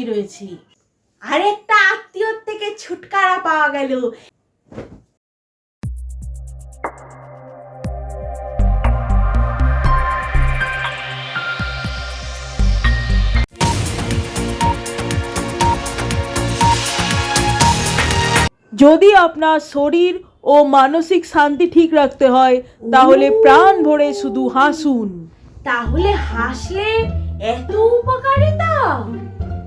দাঁড়িয়ে রয়েছি। আরেকটা আত্মীয়র থেকে ছুটকারা পাওয়া গেল। যদি আপনার শরীর ও মানসিক শান্তি ঠিক রাখতে হয় তাহলে প্রাণ ভরে শুধু হাসুন। তাহলে হাসলে এত উপকারিতা?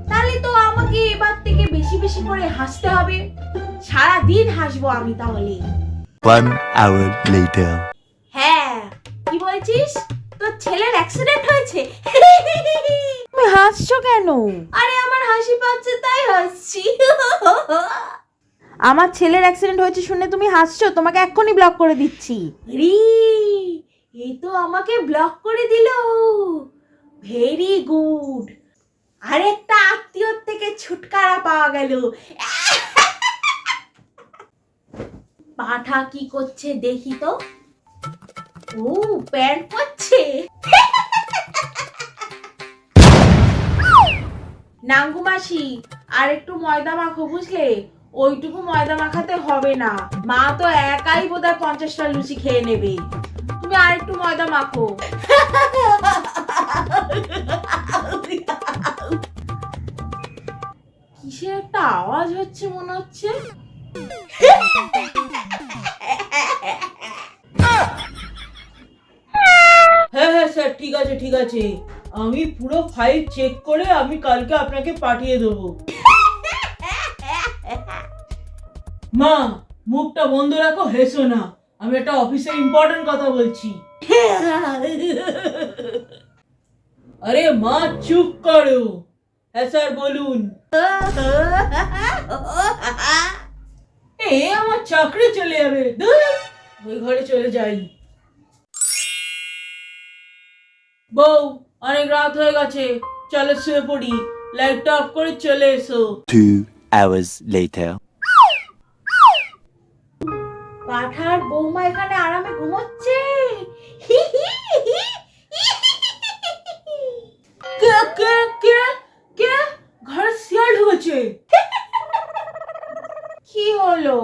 তাহলে তো আমাকে এবার থেকে বেশি বেশি করে হাসতে হবে। সারা দিন হাসবো আমি তাহলে। One hour later. হ্যাঁ কি বলছিস? তোর ছেলের অ্যাক্সিডেন্ট হয়েছে? তুমি হাসছো কেন? আরে আমার হাসি পাচ্ছে তাই হাসছি। আমার ছেলের অ্যাক্সিডেন্ট হয়েছে শুনে তুমি হাসছো তোমাকে এক্ষুনি ব্লক করে দিচ্ছি। রি এই তো আমাকে ব্লক করে দিল। ভেরি গুড আরেকটা আত্মীয়র থেকে ছুটকারা পাওয়া গেল। পাঠা কি করছে দেখি তো? ও, প্যান্ট পরছে। নাঙ্গু মাসি, আর একটু ময়দা মাখো বুঝলে? ওইটুকু ময়দা মাখাতে হবে না। মা তো একাই বোধহয় পঞ্চাশটা লুচি খেয়ে নেবে। তুমি আর একটু ময়দা মাখো। আওয়াজ মনে হচ্ছে? হ্যাঁ হ্যাঁ স্যার, ঠিক আছে ঠিক আছে। আমি পুরো ফাইল চেক করে আমি কালকে আপনাকে পাঠিয়ে দেবো। মা, মুখটা বন্ধ রাখো, হেসো না। আমি একটা অফিসে ইম্পর্টেন্ট কথা বলছি। আরে মা, চুপ করো। হ্যাঁ স্যার বলুন। এ আমার চাকরি চলে যাবে। ওই ঘরে চলে যাই। বউ অনেক রাত হয়ে গেছে। চলো শুয়ে পড়ি। লাইটটা অফ করে চলে এসো। Two hours later. পাঠার বৌমা এখানে আরামে ঘুমোচ্ছে। কে কে কে ঘরে শিয়াল ঢুকেছে কি হলো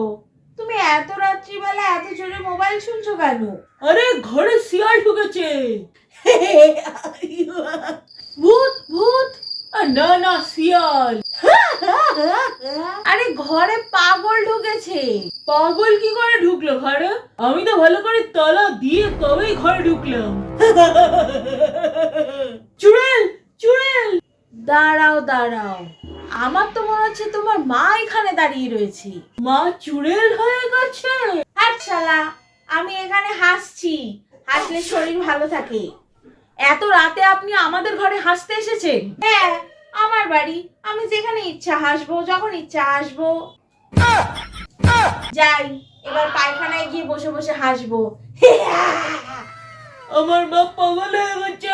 তুমি এত রাত্রিবেলা এত জোরে মোবাইল শুনছো কেন? আরে ঘরে শিয়াল ঢুকেছে। ভূত ভূত। না না শিয়াল। আরে ঘরে পাগল ঢুকেছে। পাগল কি করে ঢুকলো ঘরে? আমি তো ভালো করে তালা দিয়ে তবেই ঘরে ঢুকলাম। চুড়েল চুড়েল। দাঁড়াও দাঁড়াও। আমার তো মনে হচ্ছে তোমার মা এখানে দাঁড়িয়ে রয়েছে। মা চুড়েল হয়ে গেছে। আচ্ছা আমি এখানে হাসছি। হাসলে শরীর ভালো থাকে। এত রাতে আপনি আমাদের ঘরে হাসতে এসেছেন? হ্যাঁ আমার বাড়ি। আমি যেখানে ইচ্ছা হাসবো যখন ইচ্ছা হাসবো। যাই এবার পায়খানায় গিয়ে বসে বসে হাসবো। আমার মা পাগল হয়ে গেছে